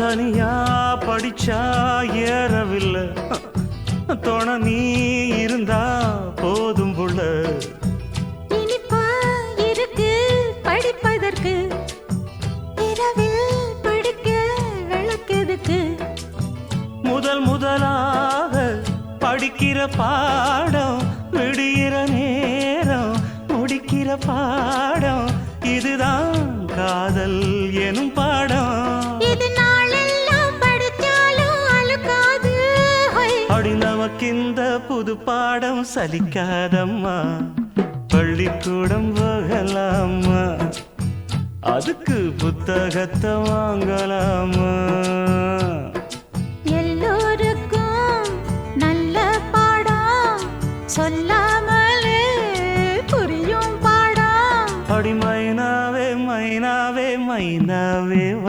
தனியா படிச்சா ஏறவில்லை. துணை நீ இருந்தா போதும் புள்ள இனிப்பா இருக்கு படிப்பதற்கு. இரவில் படிக்க விளக்கெதுக்கு. முதல் முதலாக படிக்கிற பாடம் விடுகிற நேரம் முடிக்கிற பாடம் இதுதான் காதல் எனும் பாடம் நமக்கிந்த புது பாடம் சலிக்காதம்மா. பள்ளிக்கூடம் போகலாமா அதுக்கு புத்தகத்தை வாங்கலாமா எல்லோருக்கும் நல்ல பாடம் சொல்லாமலே புரியும் பாடம். அடி மைனாவே மைனாவே மைனாவே